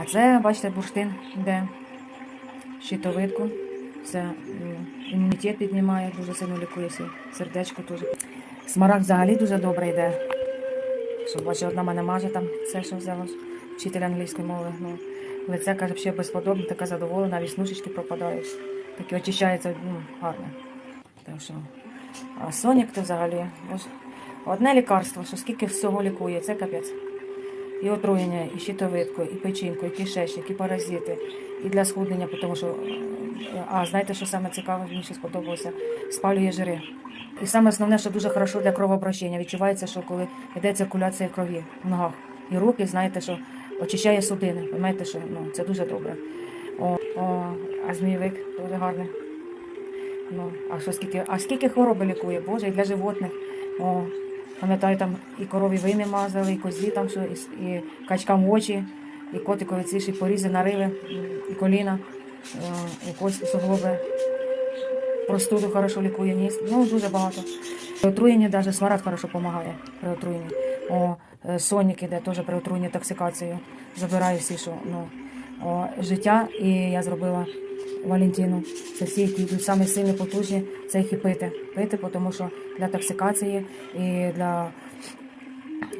А це, бачите, бурштин, де щитовидку. Це імунітет піднімає, дуже сильно лікує сердечко теж. Смарагд взагалі дуже добре йде. Що бачите, одна мене маже там все, що взяла, вчитель англійської мови. Ну, лице каже, ще безподобне, така задоволена, віснушечки пропадають. Таке очищається ну, гарно. Так що. А Сонік то взагалі. Одне лікарство, що скільки всього лікує, це капець. І отруєння, і щитовидку, і печінку, і кишечник, і паразити, і для схуднення, тому що. е, А знаєте, що саме цікаве, мені ще сподобалося? Спалює жири. І саме основне, що дуже хорошо для кровообращення. Відчувається, що коли йде циркуляція крові в ногах і руки, знаєте, що очищає судини. Пам'ятаєте, що ну, це дуже добре. О, о, а змійовик дуже гарний. Ну, а що скільки, а скільки хвороби лікує, Боже, і для животних. О, пам'ятаю, там і корові вини мазали, і козі там що, і, і качкам очі, і котикові ці ж порізи, нариви, і коліна, е, і кості, суглоби. Простуду хорошо лікує ніс. Ну, дуже багато. При отруєнні навіть смарад хорошо допомагає при отруєнні. О, е, сонік іде теж при отруєнні токсикацією. Забирає всі, що ну, життя. І я зробила Валентину. Це всі, які йдуть самі сильні, потужні, це їх і пити. Пити, тому що для токсикації і для.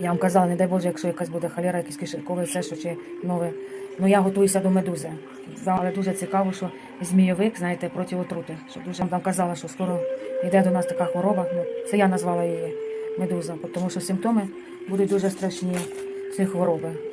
Я вам казала, не дай Боже, якщо якась буде холера, якийсь кишковий, все, що чи нове. Ну я готуюся до медузи. Але дуже цікаво, що змійовик, знаєте, проти отрути. Що дуже там казала, що скоро йде до нас така хвороба. Ну, це я назвала її медуза, тому що симптоми будуть дуже страшні цієї хвороби.